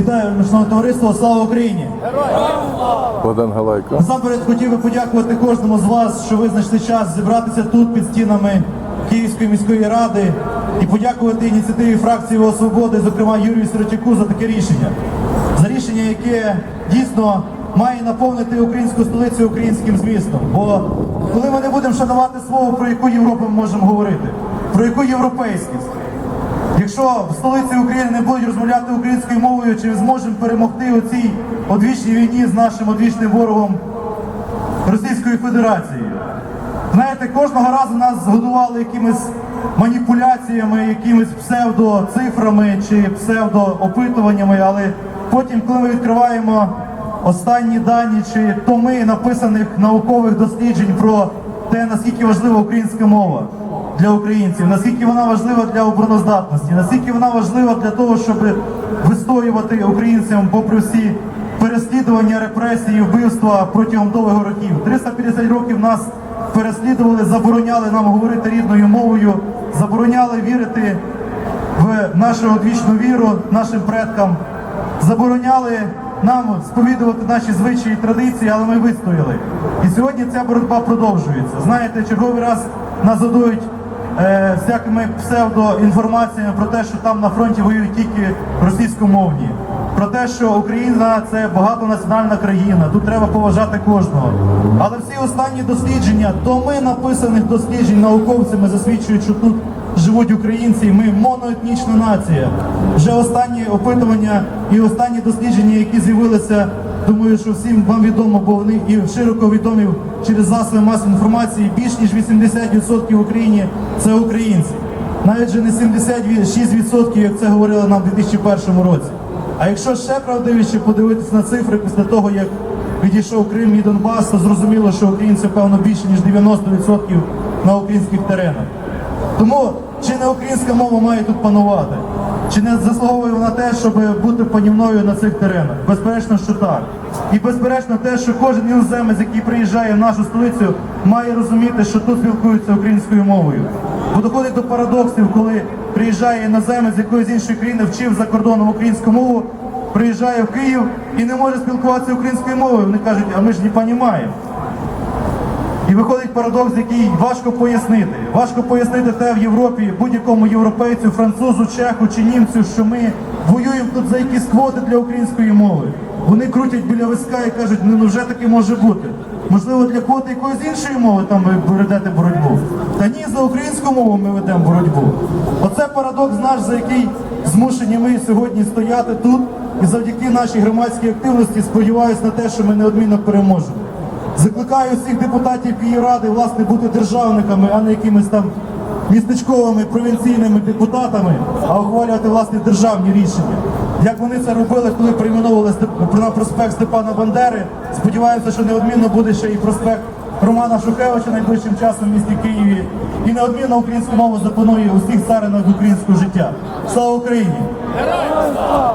Вітаю міжнародне товариство, слава Україні! Богдан Галайко. Насамперед хотів би подякувати кожному з вас, що ви знайшли час зібратися тут під стінами Київської міської ради і подякувати ініціативі фракції «Воля Свободи, зокрема Юрію Сиротяку, за таке рішення. За рішення, яке дійсно має наповнити українську столицю українським змістом. Бо коли ми не будемо шанувати слово, про яку Європу ми можемо говорити, про яку європейськість. Якщо в столиці України не будуть розмовляти українською мовою, чи зможемо перемогти у цій одвічній війні з нашим одвічним ворогом Російською Федерацією? Знаєте, кожного разу нас згодували якимись маніпуляціями, якимись псевдоцифрами чи псевдоопитуваннями, але потім, коли ми відкриваємо останні дані чи томи написаних наукових досліджень про те, наскільки важлива українська мова для українців, наскільки вона важлива для обороноздатності, наскільки вона важлива для того, щоб вистоювати українцям попри всі переслідування, репресії, вбивства протягом довгих років. 350 років нас переслідували, забороняли нам говорити рідною мовою, забороняли вірити в нашу одвічну віру нашим предкам, забороняли нам сповідувати наші звичаї і традиції, але ми вистояли. І сьогодні ця боротьба продовжується. Знаєте, черговий раз нас задують е, всякими псевдоінформаціями про те, що там на фронті воюють тільки російськомовні. Про те, що Україна це багатонаціональна країна, тут треба поважати кожного. Але всі останні дослідження, томи написаних досліджень науковцями засвідчують, що тут живуть українці, ми моноетнічна нація. Вже останні опитування і останні дослідження, які з'явилися, думаю, що всім вам відомо, бо вони і широко відомі через засоби масової інформації. Більш ніж 80% в Україні це українці. Навіть же не 76%, як це говорили нам у 2001 році. А якщо ще правдивіше подивитися на цифри після того, як відійшов Крим і Донбас, то зрозуміло, що українців, певно, більше, ніж 90% на українських теренах. Тому чи не українська мова має тут панувати? Чи не заслуговує вона те, щоб бути панівною на цих теренах? Безперечно, що так. І безперечно те, що кожен іноземець, який приїжджає в нашу столицю, має розуміти, що тут спілкуються українською мовою. Бо доходить до парадоксів, коли приїжджає іноземець з якоїсь іншої країни, вчив за кордоном українську мову, приїжджає в Київ і не може спілкуватися українською мовою. Вони кажуть, а ми ж не розуміємо. І виходить парадокс, який важко пояснити. Важко пояснити те в Європі будь-якому європейцю, французу, чеху чи німцю, що ми воюємо тут за якісь квоти для української мови. Вони крутять біля виска і кажуть, ну вже таки може бути. Можливо, для квоти якоїсь іншої мови там ви ведете боротьбу. Та ні, за українську мову ми ведемо боротьбу. Оце парадокс наш, за який змушені ми сьогодні стояти тут, і завдяки нашій громадській активності сподіваюся на те, що ми неодмінно переможемо. Закликаю всіх депутатів Київради власне бути державниками, а не якимись там містечковими провінційними депутатами, а ухвалювати власне державні рішення. Як вони це робили, коли прийменовували на проспект Степана Бандери. Сподіваюся, що неодмінно буде ще і проспект Романа Шухевича найближчим часом в місті Києві. І неодмінно українську мову запанує у всіх царинах українського життя. Слава Україні! Героям слава!